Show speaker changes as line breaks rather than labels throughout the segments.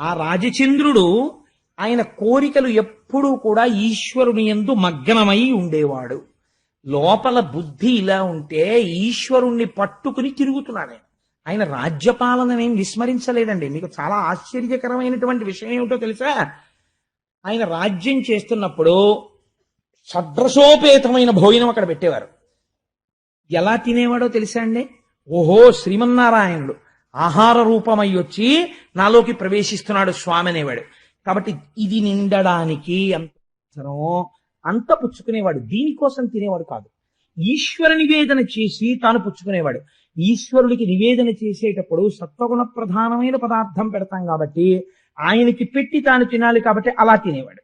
ఆ రాజచంద్రుడు ఆయన కోరికలు ఎప్పుడూ కూడా ఈశ్వరుని యందు మగ్నమై ఉండేవాడు. లోపల బుద్ధి ఇలా ఉంటే ఈశ్వరుణ్ణి పట్టుకుని తిరుగుతున్నాడు ఆయన ఆయన రాజ్యపాలనని విస్మరించలేదండి. మీకు చాలా ఆశ్చర్యకరమైనటువంటి విషయం ఏమిటో తెలుసా? ఆయన రాజ్యం చేస్తున్నప్పుడు షడ్రసోపేతమైన భోజనం అక్కడ పెట్టేవారు. ఎలా తినేవాడో తెలుసా అండి? ఓహో శ్రీమన్నారాయణుడు. ఆహార రూపమై వచ్చి నాలోకి ప్రవేశిస్తున్నాడు స్వామి అనేవాడు కాబట్టి ఇది నిండడానికి ఎంత అవసరమో అంత పుచ్చుకునేవాడు. దీనికోసం తినేవాడు కాదు. ఈశ్వర నివేదన చేసి తాను పుచ్చుకునేవాడు. ఈశ్వరుడికి నివేదన చేసేటప్పుడు సత్వగుణ ప్రధానమైన పదార్థం పెడతాం కాబట్టి ఆయనకి పెట్టి తాను తినాలి కాబట్టి అలా తినేవాడు.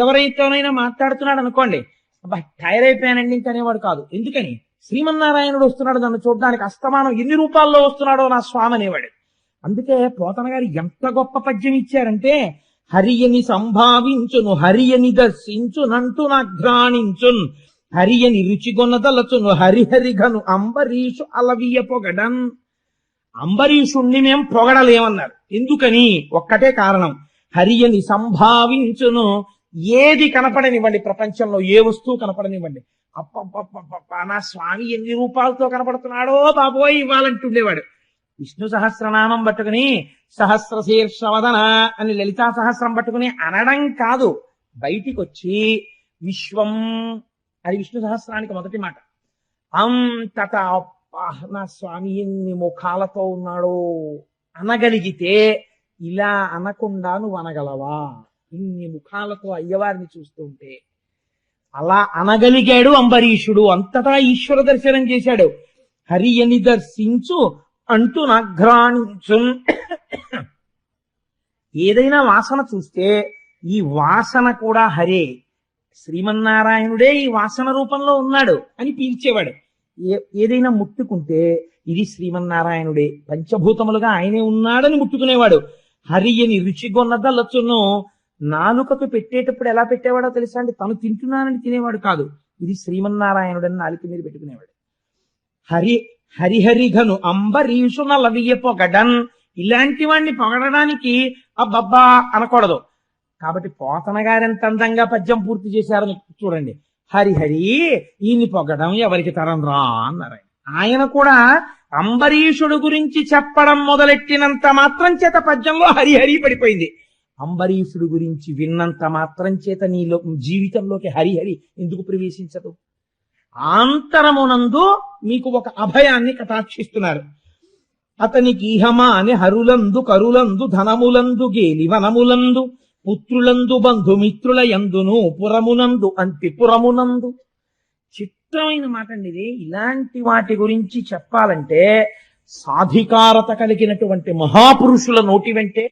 ఎవరైతేనైనా మాట్లాడుతున్నాడు అనుకోండి అబ్బా టైర్ అయిపోయానండి ఇంకనేవాడు కాదు. ఎందుకని? శ్రీమన్నారాయణుడు వస్తున్నాడు నన్ను చూడడానికి అస్తమానం ఎన్ని రూపాల్లో వస్తున్నాడో నా స్వామి అనేవాడు. అందుకే పోతన గారు ఎంత గొప్ప పద్యం ఇచ్చారంటే హరియని సంభావించును హరియని దర్శించునంటూ నాఘ్రాణించున్ హరియని రుచిగొనదలచును హరిహరిఘను అంబరీషు అలవియ పొగడన్. అంబరీషుణ్ణి మేం పొగడలేమన్నారు. ఎందుకని? ఒక్కటే కారణం. హరియని సంభావించును. ఏది కనపడనివ్వండి ప్రపంచంలో ఏ వస్తువు కనపడనివ్వండి. అప్పప్పప్పప్ప నా స్వామి ఎన్ని రూపాలతో కనపడుతున్నాడో బాబోయ్ ఇవ్వాలంటుండేవాడు. విష్ణు సహస్రనామం పట్టుకుని సహస్ర శీర్షవదన అని లలితా సహస్రం పట్టుకుని అనడం కాదు బయటికి వచ్చి విశ్వం అది విష్ణు సహస్రానికి మొదటి మాట. అంతట అబ్బా, నా స్వామి ఎన్ని ముఖాలతో ఉన్నాడో అనగలిగితే ఇలా అనకుండా నువ్వు అనగలవా? ఇన్ని ముఖాలతో అయ్యవారిని చూస్తుంటే అలా అనగలిగాడు అంబరీషుడు. అంతటా ఈశ్వర దర్శనం చేశాడు. హరియని దర్శించు అంటూ నాఘ్రాణించు ఏదైనా వాసన చూస్తే ఈ వాసన కూడా హరే. శ్రీమన్నారాయణుడే ఈ వాసన రూపంలో ఉన్నాడు అని పీల్చేవాడు. ఏ- ఏదైనా ముట్టుకుంటే ఇది శ్రీమన్నారాయణుడే. పంచభూతములుగా ఆయనే ఉన్నాడని ముట్టుకునేవాడు. హరియని రుచిగొన్నదలచును నాలుకకు పెట్టేటప్పుడు ఎలా పెట్టేవాడో తెలుసా అండి? తను తింటున్నానని తినేవాడు కాదు. ఇది శ్రీమన్నారాయణుడని నాలుక మీద పెట్టుకునేవాడు. హరి హరిహరిఘను అంబరీషున లవియ పొగడన్. ఇలాంటి వాడిని పొగడడానికి అబ్బబ్బా అనకూడదు. కాబట్టి పోతన గారెంత అందంగా పద్యం పూర్తి చేశారని చూడండి. హరిహరి ఈయన్ని పొగడం ఎవరికి తరం రా అన్నారు ఆయన. కూడా అంబరీషుడు గురించి చెప్పడం మొదలెట్టినంత మాత్రం చేత పద్యంలో హరిహరి పడిపోయింది. అంబరీషుడు గురించి విన్నంత మాత్రం చేత నీలో జీవితంలోకి హరిహరి ఎందుకు ప్రవేశించదు? ఆంతరమునందు మీకు ఒక అభయాన్ని కటాక్షిస్తున్నారు. అతనికి ఇహమా అని హరులందు కరులందు ధనములందు గేలి వనములందు పుత్రులందు బంధుమిత్రుల యందును పురమునందు అంతి పురమునందు. చిత్రమైన మాట అండి ఇది. ఇలాంటి వాటి గురించి చెప్పాలంటే సాధికారత కలిగినటువంటి మహాపురుషుల నోటి వెంటే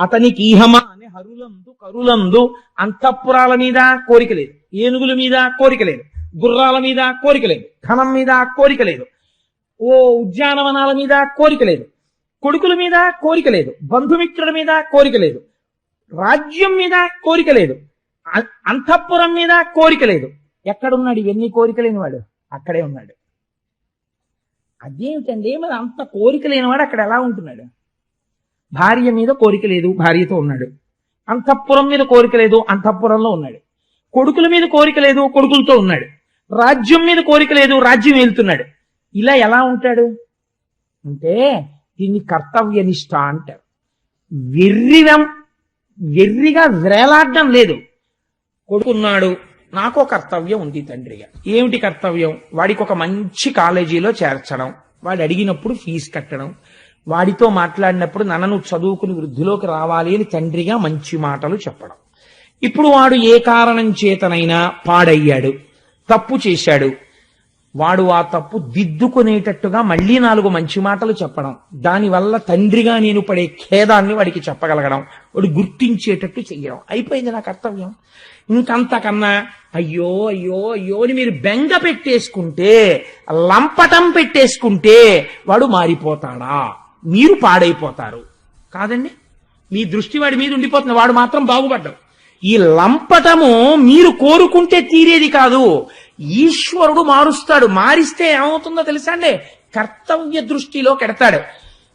అతనికి ఈహమ అనే హరులందు కరులందు అంతఃపురాల మీద కోరిక లేదు. ఏనుగుల మీద కోరిక లేదు. గుర్రాల మీద కోరిక లేదు. ధనం మీద కోరిక లేదు. ఓ ఉద్యానవనాల మీద కోరిక లేదు. కొడుకుల మీద కోరిక లేదు. బంధుమిత్రుల మీద కోరిక లేదు. రాజ్యం మీద కోరిక లేదు. అ- అంతఃపురం మీద కోరిక లేదు. ఎక్కడున్నాడు? ఇవన్నీ కోరిక లేనివాడు. అక్కడే ఉన్నాడు. అదేమిటండి? మరి అంత కోరిక లేనివాడు అక్కడ ఎలా ఉంటున్నాడు? భార్య మీద కోరిక లేదు భార్యతో ఉన్నాడు. అంతఃపురం మీద కోరిక లేదు అంతఃపురంలో ఉన్నాడు. కొడుకుల మీద కోరిక లేదు కొడుకులతో ఉన్నాడు. రాజ్యం మీద కోరిక లేదు రాజ్యం వెళ్తున్నాడు ఇలా ఎలా ఉంటాడు? అంటే దీన్ని కర్తవ్యనిష్ట అంటారు. వెర్రివం వెర్రిగా వేలాడడం లేదు. కొడుకున్నాడు నాకు కర్తవ్యం ఉంది తండ్రిగా ఏమిటి కర్తవ్యం? వాడికి ఒక మంచి కాలేజీలో చేర్చడం వాడు అడిగినప్పుడు ఫీజు కట్టడం వాడితో మాట్లాడినప్పుడు నన్నను నువ్వు చదువుకుని వృద్ధిలోకి రావాలి అని తండ్రిగా మంచి మాటలు చెప్పడం. ఇప్పుడు వాడు ఏ కారణం చేతనైనా పాడయ్యాడు తప్పు చేశాడు. వాడు ఆ తప్పు దిద్దుకునేటట్టుగా మళ్ళీ నాలుగు మంచి మాటలు చెప్పడం. దానివల్ల తండ్రిగా నేను పడే ఖేదాన్ని వాడికి చెప్పగలగడం. వాడు గుర్తించేటట్టు చెయ్యడం. అయిపోయింది నా కర్తవ్యం. ఇంకంతకన్నా అయ్యో అయ్యో అయ్యో అని మీరు బెంగ పెట్టేసుకుంటే లంపటం పెట్టేసుకుంటే వాడు మారిపోతాడా? మీరు పాడైపోతారు. కాదండి? మీ దృష్టి వాడి మీద ఉండిపోతుంది వాడు మాత్రం బాగుపడ్డావు ఈ లంపటము మీరు కోరుకుంటే తీరేది కాదు. ఈశ్వరుడు మారుస్తాడు. మారిస్తే ఏమవుతుందో తెలుసా అండి? కర్తవ్య దృష్టిలో కెడతాడు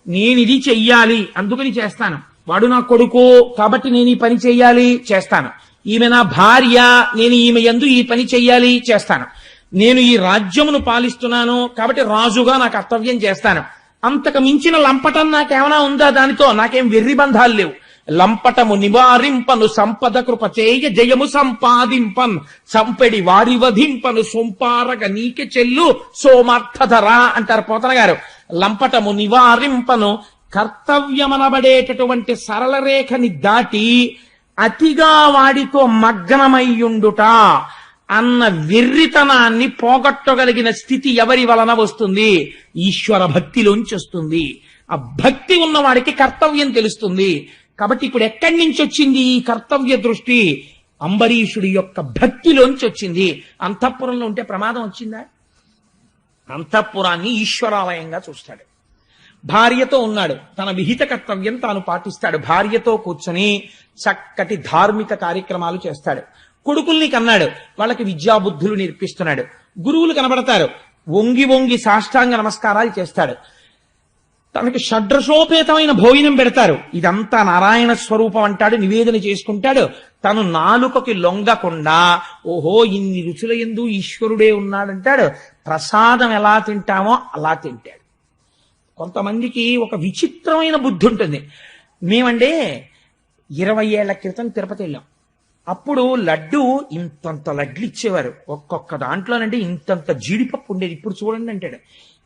నేను ఇది చెయ్యాలి అందుకని చేస్తాను. వాడు నా కొడుకు కాబట్టి నేను ఈ పని చెయ్యాలి చేస్తాను. ఈమె నా భార్య నేను ఈమె ఎందు ఈ పని చెయ్యాలి చేస్తాను. నేను ఈ రాజ్యమును పాలిస్తున్నాను కాబట్టి రాజుగా నా కర్తవ్యం చేస్తాను. అంతకు మించిన లంపటం నాకేమైనా ఉందా దానితో? నాకేం వెర్రి బంధాలు లేవు. లంపటము నివారింపను సంపద కృప చేయ జయము సంపాదింపన్. సంపెడి వారి వధింపను సొంపారగ నీకె చెల్లు సోమర్థధర అంటారు పోతన గారు. లంపటము నివారింపను కర్తవ్యమనబడేటటువంటి సరళ రేఖని దాటి అతిగా వాడితో మగ్నమయ్యుండుట అన్న వెర్రితనాన్ని పోగొట్టగలిగిన స్థితి ఎవరి వలన వస్తుంది? ఈశ్వర భక్తిలోంచి వస్తుంది. ఆ భక్తి ఉన్నవాడికి కర్తవ్యం తెలుస్తుంది. కాబట్టి ఇప్పుడు ఎక్కడి నుంచి వచ్చింది ఈ కర్తవ్య దృష్టి? అంబరీషుడి యొక్క భక్తిలోంచి వచ్చింది. అంతఃపురంలో ఉంటే ప్రమాదం వచ్చిందా? అంతఃపురాన్ని ఈశ్వరాలయంగా చూస్తాడు. భార్యతో ఉన్నాడు. తన విహిత కర్తవ్యం తాను పాటిస్తాడు. భార్యతో కూర్చొని చక్కటి ధార్మిక కార్యక్రమాలు చేస్తాడు. కొడుకుల్ని కన్నాడు. వాళ్ళకి విద్యాబుద్ధులు నేర్పిస్తున్నాడు. గురువులు కనబడతారు. వంగి వంగి సాష్టాంగ నమస్కారాలు చేస్తాడు. తనకి షడ్రసోపేతమైన భోజనం పెడతారు. ఇదంతా నారాయణ స్వరూపం అంటాడు నివేదన చేసుకుంటాడు. తను నాలుకకి లొంగకుండా ఓహో ఇన్ని రుచుల ఎందు ఈశ్వరుడే ఉన్నాడంటాడు. ప్రసాదం ఎలా తింటామో అలా తింటాడు. కొంతమందికి ఒక విచిత్రమైన బుద్ధి ఉంటుంది. మేమండి ఇరవై ఏళ్ళ క్రితం తిరుపతి వెళ్ళాం. అప్పుడు లడ్డు ఇంతంత లడ్లు ఇచ్చేవారు ఒక్కొక్క దాంట్లోనంటే ఇంతంత జీడిపప్పు ఉండేది. ఇప్పుడు చూడండి అంటాడు.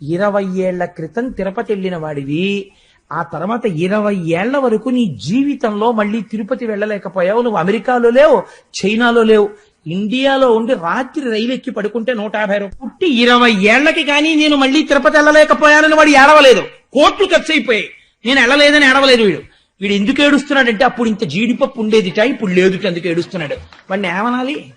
ఇరవై ఏళ్ళ క్రితం తిరుపతి వెళ్ళిన వాడివి. ఆ తర్వాత ఇరవై ఏళ్ళ వరకు నీ జీవితంలో మళ్ళీ తిరుపతి వెళ్ళలేకపోయావు. నువ్వు అమెరికాలో లేవు చైనాలో లేవు. ఇండియాలో ఉండి రాత్రి రైలు ఎక్కి పడుకుంటే నూట యాభై రూపాయలు పుట్టి ఇరవై ఏళ్ళకి కానీ నేను మళ్ళీ తిరుపతి వెళ్ళలేకపోయానని వాడు ఏడవలేదు. కోట్లు ఖర్చు అయిపోయాయి. నేను వెళ్ళలేదని ఏడవలేదు వీడు. వీడు ఎందుకు ఏడుస్తున్నాడంటే అప్పుడు ఇంత జీడిపప్పు ఉండేదిట ఇప్పుడు లేదుట ఎందుకు ఏడుస్తున్నాడు? వాడిని ఏమనాలి?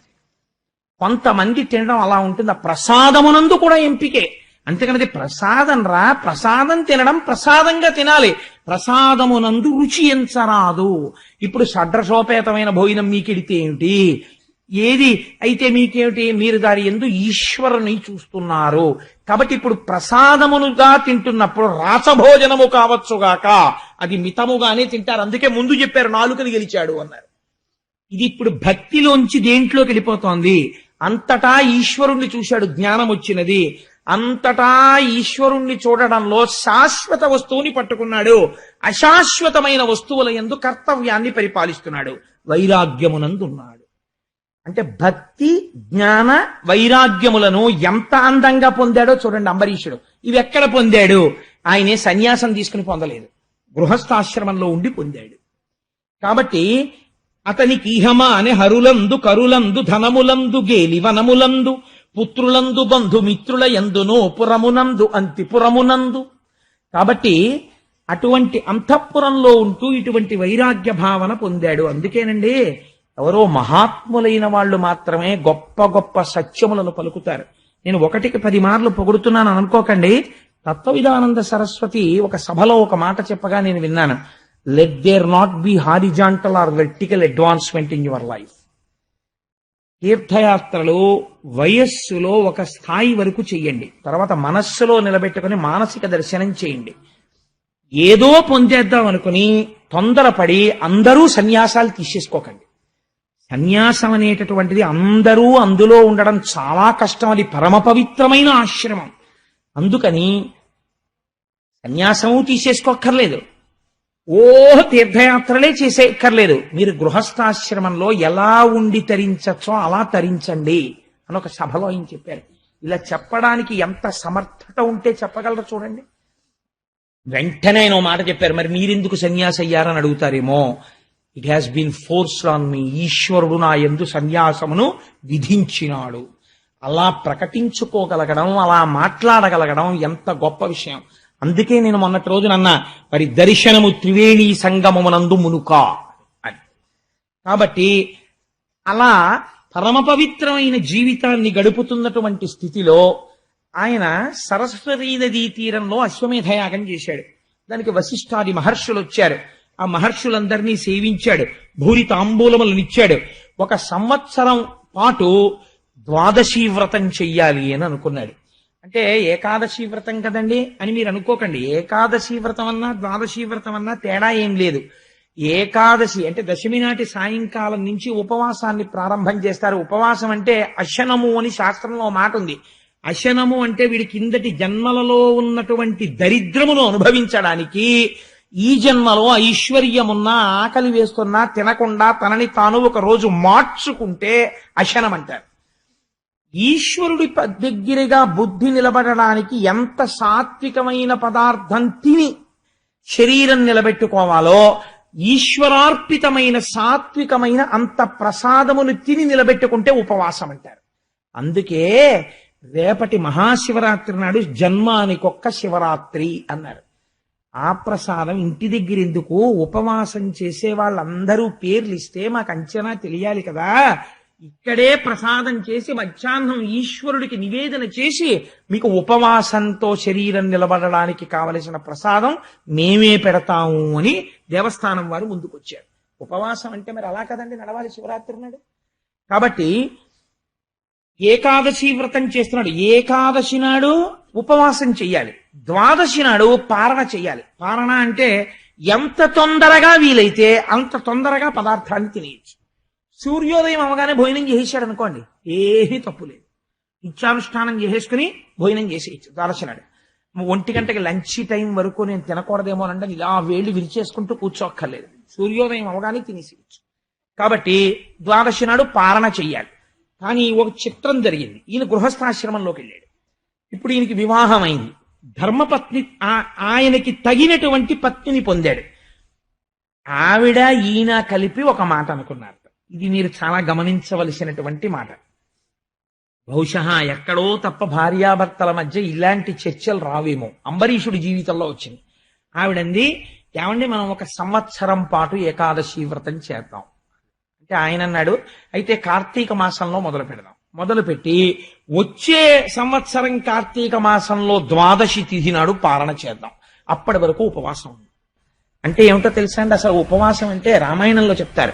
కొంతమంది తినడం అలా ఉంటుంది ఆ ప్రసాదమునందు కూడా ఎంపికే. అంతేకాని ప్రసాదం రా ప్రసాదం తినడం ప్రసాదంగా తినాలి. ప్రసాదమునందు రుచి ఎంచరాదు. ఇప్పుడు షడ్రసోపేతమైన భోజనం మీకెడితే ఏమిటి? ఏది అయితే మీకేమిటి? మీరు దాని ఎందు ఈశ్వరుని చూస్తున్నారు. కాబట్టి ఇప్పుడు ప్రసాదమునుగా తింటున్నప్పుడు రాసభోజనము కావచ్చుగాక అది మితముగానే తింటారు. అందుకే ముందు చెప్పారు నాలుకని గెలిచాడు అన్నారు. ఇది ఇప్పుడు భక్తిలోంచి దేంట్లోకి వెళ్ళిపోతోంది? అంతటా ఈశ్వరుణ్ణి చూశాడు జ్ఞానం వచ్చినది. అంతటా ఈశ్వరుణ్ణి చూడడంలో శాశ్వత వస్తువుని పట్టుకున్నాడు. అశాశ్వతమైన వస్తువుల ఎందు కర్తవ్యాన్ని పరిపాలిస్తున్నాడు. వైరాగ్యమునందున్నాడు. అంటే భక్తి జ్ఞాన వైరాగ్యములను ఎంత అందంగా పొందాడో చూడండి అంబరీషుడు. ఇవి ఎక్కడ పొందాడు? ఆయనే సన్యాసం తీసుకుని పొందలేదు. గృహస్థాశ్రమంలో ఉండి పొందాడు. కాబట్టి అతనికి ఇహమా అనే హరులందు కరులందు ధనములందు గేలి వనములందు పుత్రులందు బంధు మిత్రుల పురమునందు అంతిపురమునందు. కాబట్టి అటువంటి అంతఃపురంలో ఉంటూ ఇటువంటి వైరాగ్య భావన పొందాడు. అందుకేనండి ఎవరో మహాత్ములైన వాళ్ళు మాత్రమే గొప్ప గొప్ప సత్యములను పలుకుతారు. నేను ఒకటికి పది మార్లు పొగుడుతున్నాను అనుకోకండి. తత్వవిధానంద సరస్వతి ఒక సభలో ఒక మాట చెప్పగా నేను విన్నాను. Let there not be horizontal or vertical advancement in your life తీర్థయాత్రలు వయస్సులో ఒక స్థాయి వరకు చెయ్యండి. తర్వాత మనస్సులో నిలబెట్టుకుని మానసిక దర్శనం చేయండి. ఏదో పొందేద్దాం అనుకుని తొందరపడి అందరూ సన్యాసాలు తీసేసుకోకండి. సన్యాసం అనేటటువంటిది అందరూ అందులో ఉండడం చాలా కష్టం. అది పరమ పవిత్రమైన ఆశ్రమం. అందుకని సన్యాసము తీసేసుకోక్కర్లేదు. ఓ తీర్థయాత్రలే చేసేక్కర్లేదు. మీరు గృహస్థాశ్రమంలో ఎలా ఉండి తరించచ్చో అలా తరించండి అని ఒక సభలో ఆయన చెప్పారు. ఇలా చెప్పడానికి ఎంత సమర్థత ఉంటే చెప్పగలరు చూడండి. వెంటనే ఆయన మాట చెప్పారు. మరి మీరెందుకు సన్యాసి అయ్యారని అడుగుతారేమో. It has been forced on me ఈశ్వరుడు నా ఎందు సన్యాసమును విధించినాడు అలా ప్రకటించుకోగలగడం అలా మాట్లాడగలగడం ఎంత గొప్ప విషయం. అందుకే నేను మొన్నటి రోజున అన్నా మరి దర్శనము త్రివేణి సంగమమునందు మునుక అని. కాబట్టి అలా పరమ పవిత్రమైన జీవితాన్ని గడుపుతున్నటువంటి స్థితిలో ఆయన సరస్వతీ నదీ తీరంలో అశ్వమేధయాగం చేశాడు. దానికి వశిష్ఠాది మహర్షులు వచ్చారు. ఆ మహర్షులందరినీ సేవించాడు. భూరి తాంబూలములనిచ్చాడు ఒక సంవత్సరం పాటు ద్వాదశీ వ్రతం చెయ్యాలి అని అనుకున్నాడు. అంటే ఏకాదశి వ్రతం కదండి అని మీరు అనుకోకండి. ఏకాదశి వ్రతం అన్నా ద్వాదశి వ్రతం అన్నా తేడా ఏం లేదు. ఏకాదశి అంటే దశమి నాటి సాయంకాలం నుంచి ఉపవాసాన్ని ప్రారంభం చేస్తారు. ఉపవాసం అంటే అశనము అని శాస్త్రంలో మాట ఉంది. అశనము అంటే వీడి కిందటి జన్మలలో ఉన్నటువంటి దరిద్రమును అనుభవించడానికి ఈ జన్మలో ఐశ్వర్యమున్నా ఆకలి వేస్తున్నా తినకుండా తనని తాను ఒక రోజు మార్చుకుంటే అశనం అంటారు ఈశ్వరుడి దగ్గరగా బుద్ధి నిలబడడానికి ఎంత సాత్వికమైన పదార్థం తిని శరీరం నిలబెట్టుకోవాలో ఈశ్వరార్పితమైన సాత్వికమైన అంత ప్రసాదమును తిని నిలబెట్టుకుంటే ఉపవాసం అంటారు అందుకే రేపటి మహాశివరాత్రి నాడు జన్మానికొక్క శివరాత్రి అన్నారు. ఆ ప్రసాదం ఇంటి దగ్గర ఎందుకు ఉపవాసం చేసే వాళ్ళందరూ పేర్లు ఇస్తే మాకు అంచనా తెలియాలి కదా. ఇక్కడే ప్రసాదం చేసి మధ్యాహ్నం ఈశ్వరుడికి నివేదన చేసి మీకు ఉపవాసంతో శరీరం నిలబడడానికి కావలసిన ప్రసాదం మేమే పెడతాము అని దేవస్థానం వారు ముందుకొచ్చారు. ఉపవాసం అంటే మరి అలా కదండి నడవాలి శివరాత్రి నాడు? కాబట్టి ఏకాదశి వ్రతం చేస్తున్నాడు. ఏకాదశి నాడు ఉపవాసం చెయ్యాలి. ద్వాదశి నాడు పారణ చెయ్యాలి పారణ అంటే ఎంత తొందరగా వీలైతే అంత తొందరగా పదార్థాన్ని తినేయచ్చు. సూర్యోదయం అవగానే భోజనం చేసేసాడు అనుకోండి ఏమీ తప్పు లేదు. నిత్యానుష్ఠానం చేసేసుకుని భోజనం చేసేయచ్చు ద్వాదశి నాడు ఒంటి గంటకి లంచ్ టైం వరకు నేను తినకూడదేమో అంటే ఇలా వేళ్ళు విరిచేసుకుంటూ కూర్చోక్కర్లేదు. సూర్యోదయం అవగానే తినేసేయచ్చు. కాబట్టి ద్వాదశి నాడు పారణ చెయ్యాలి కానీ ఒక చిత్రం జరిగింది. ఈయన గృహస్థాశ్రమంలోకి వెళ్ళాడు. ఇప్పుడు ఈయనకి వివాహం అయింది ధర్మపత్ని ఆయనకి తగినటువంటి పత్నిని పొందాడు. ఆవిడ ఈయన కలిపి ఒక మాట అనుకున్నారు. ఇది మీరు చాలా గమనించవలసినటువంటి మాట. బహుశా ఎక్కడో తప్ప భార్యాభర్తల మధ్య ఇలాంటి చర్చలు రావేమో. అంబరీషుడి జీవితంలో వచ్చింది. ఆవిడంది ఏమండి మనం ఒక సంవత్సరం పాటు ఏకాదశి వ్రతం చేద్దాం. అంటే ఆయన అన్నాడు అయితే కార్తీక మాసంలో మొదలు పెడదాం. మొదలు పెట్టి వచ్చే సంవత్సరం కార్తీక మాసంలో ద్వాదశి తిథి నాడు పాలన చేద్దాం. అప్పటి వరకు ఉపవాసం అంటే ఏమిటో తెలుసా అండి? అసలు ఉపవాసం అంటే రామాయణంలో చెప్తారు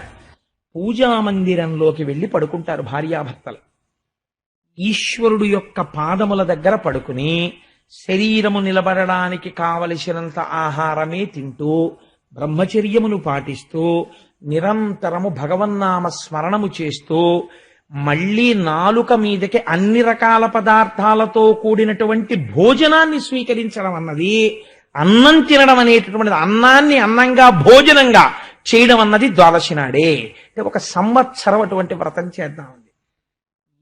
పూజా మందిరంలోకి వెళ్ళి పడుకుంటారు భార్యాభర్తలు. ఈశ్వరుడు యొక్క పాదముల దగ్గర పడుకుని శరీరము నిలబడడానికి కావలసినంత ఆహారమే తింటూ బ్రహ్మచర్యమును పాటిస్తూ నిరంతరము భగవన్నామ స్మరణము చేస్తూ మళ్ళీ నాలుక మీదకి అన్ని రకాల పదార్థాలతో కూడినటువంటి భోజనాన్ని స్వీకరించడం అన్నది అన్నం తినడం అనేటటువంటిది అన్నాన్ని అన్నంగా భోజనంగా చేయడం అన్నది ద్వాదశి నాడే. అంటే ఒక సంవత్సరం అటువంటి వ్రతం చేద్దామండి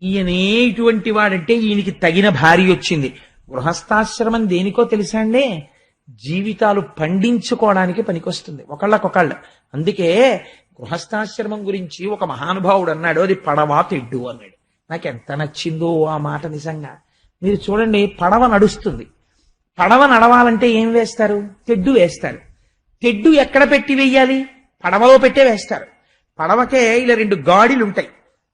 ఈయనే ఇటువంటి వాడంటే ఈయనకి తగిన భార్య వచ్చింది. గృహస్థాశ్రమం దేనికో తెలుసా అండి? జీవితాలు పండించుకోవడానికి పనికొస్తుంది. ఒకళ్ళకొకళ్ళు. అందుకే గృహస్థాశ్రమం గురించి ఒక మహానుభావుడు అన్నాడు అది పడవ తెడ్డు అన్నాడు. నాకు ఎంత నచ్చిందో ఆ మాట నిజంగా. మీరు చూడండి పడవ నడుస్తుంది. పడవ నడవాలంటే ఏం వేస్తారు? తెడ్డు వేస్తారు. తెడ్డు ఎక్కడ పెట్టి వెయ్యాలి పడవలో పెట్టే వేస్తారు. పడవకే ఇలా రెండు గాడిలు ఉంటాయి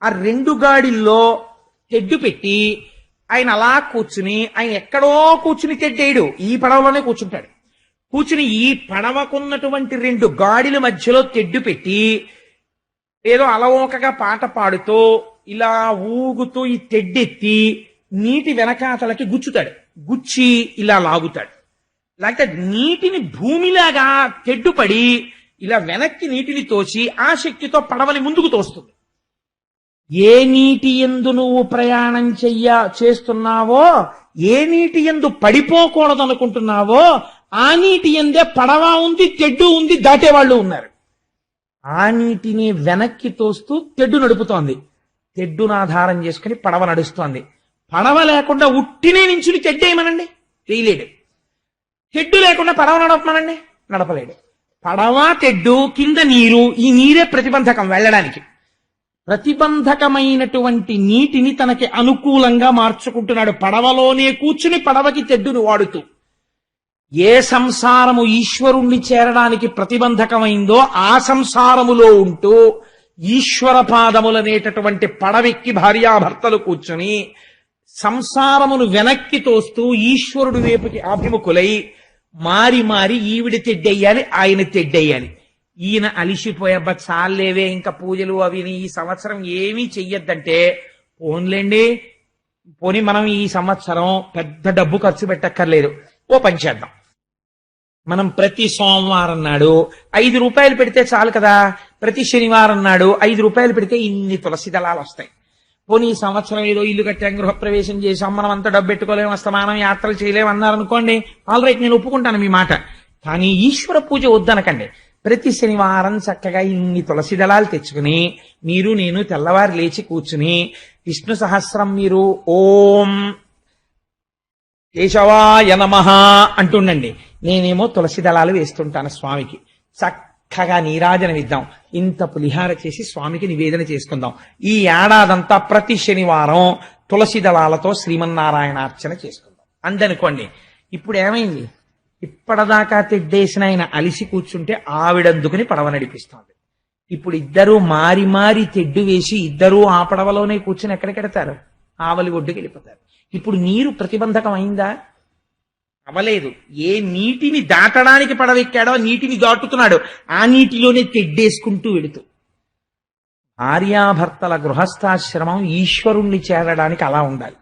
ఆ రెండు గాడిల్లో తెడ్డు పెట్టి ఆయన అలా కూర్చుని ఆయన ఎక్కడో కూర్చుని తెడ్డేయడు. ఈ పడవలోనే కూర్చుంటాడు. కూర్చుని ఈ పడవకున్నటువంటి రెండు గాడిల మధ్యలో తెడ్డు పెట్టి ఏదో అలవోకగా పాట పాడుతూ ఇలా ఊగుతూ ఈ తెడ్డెత్తి నీటి వెనకాతలకి గుచ్చుతాడు. గుచ్చి ఇలా లాగుతాడు. లేకపోతే నీటిని భూమిలాగా తెడ్డుపడి ఇలా వెనక్కి నీటిని తోసి ఆ శక్తితో పడవని ముందుకు తోస్తుంది. ఏ నీటి ఎందు నువ్వు ప్రయాణం చెయ్య చేస్తున్నావో ఏ నీటి ఎందు పడిపోకూడదనుకుంటున్నావో ఆ నీటి ఎందే పడవ ఉంది తెడ్డు ఉంది దాటేవాళ్ళు ఉన్నారు. ఆ నీటిని వెనక్కి తోస్తూ తెడ్డు నడుపుతోంది. తెడ్డును ఆధారం చేసుకుని పడవ నడుస్తోంది. పడవ లేకుండా ఉట్టినే నించుని తెడ్డేయమనండి చేయలేడు తెడ్డు లేకుండా పడవ నడపమనండి నడపలేడు. పడవ తెడ్డు కింద నీరు ఈ నీరే ప్రతిబంధకం వెళ్ళడానికి. ప్రతిబంధకమైనటువంటి నీటిని తనకి అనుకూలంగా మార్చుకుంటున్నాడు. పడవలోనే కూర్చుని పడవకి తెడ్డును వాడుతూ. ఏ సంసారము ఈశ్వరుణ్ణి చేరడానికి ప్రతిబంధకమైందో ఆ సంసారములో ఉంటూ ఈశ్వర పాదములనేటటువంటి పడవెక్కి భార్యాభర్తలు కూర్చుని సంసారమును వెనక్కి తోస్తూ ఈశ్వరుడి వైపుకి అభిముఖులై మారి మారి ఈవిడ తెడ్డెయ్యాలి ఆయన తెడ్డెయ్యాలి. ఈయన అలిసిపోయబ్బ చాలేవే ఇంకా పూజలు అవి ఈ సంవత్సరం ఏమీ చెయ్యొద్దంటే ఓన్లేండి పోని మనం ఈ సంవత్సరం పెద్ద డబ్బు ఖర్చు పెట్టక్కర్లేదు ఓ పని చేద్దాం. మనం ప్రతి సోమవారం నాడు ఐదు రూపాయలు పెడితే చాలు కదా. ప్రతి శనివారం నాడు ఐదు రూపాయలు పెడితే ఇన్ని తులసి దళాలు వస్తాయి. పోనీ సంవత్సరం ఏదో ఇల్లు కట్టాం గృహప్రవేశం చేసాం మనం అంత డబ్బు పెట్టుకోలేము అస్తమానం యాత్రలు చేయలేము అన్నారనుకోండి ఆల్ రైట్ నేను ఒప్పుకుంటాను మీ మాట. కానీ ఈశ్వర పూజ వద్దనకండి. ప్రతి శనివారం చక్కగా ఇన్ని తులసి దళాలు తెచ్చుకుని మీరు నేను తెల్లవారు లేచి కూర్చుని విష్ణు సహస్రం మీరు ఓం కేశవాయ నమ అంటుండండి. నేనేమో తులసి దళాలు వేస్తుంటాను స్వామికి. చక్కగా నీరాజనమిద్దాం ఇంత పులిహార చేసి స్వామికి నివేదన చేసుకుందాం. ఈ ఏడాదంతా ప్రతి శనివారం తులసి దళాలతో శ్రీమన్నారాయణార్చన చేసుకుందాం. అందనుకోండి ఇప్పుడు ఏమైంది? ఇప్పటిదాకా తెడ్డేసిన ఆయన అలిసి కూర్చుంటే ఆవిడందుకుని పడవ నడిపిస్తోంది. ఇప్పుడు ఇద్దరు మారి మారి తెడ్డు వేసి ఇద్దరూ ఆ పడవలోనే కూర్చుని ఎక్కడికెడతారు ఆవలి ఒడ్డుకి వెళ్ళిపోతారు. ఇప్పుడు నీరు ప్రతిబంధకం అయిందా? అవలేదు ఏ నీటిని దాటడానికి పడవెక్కాడో నీటిని దాటుతున్నాడు ఆ నీటిలోనే తెడ్డేసుకుంటూ వెడుతూ భార్యాభర్తల గృహస్థాశ్రమం ఈశ్వరుణ్ణి చేరడానికి అలా ఉండాలి.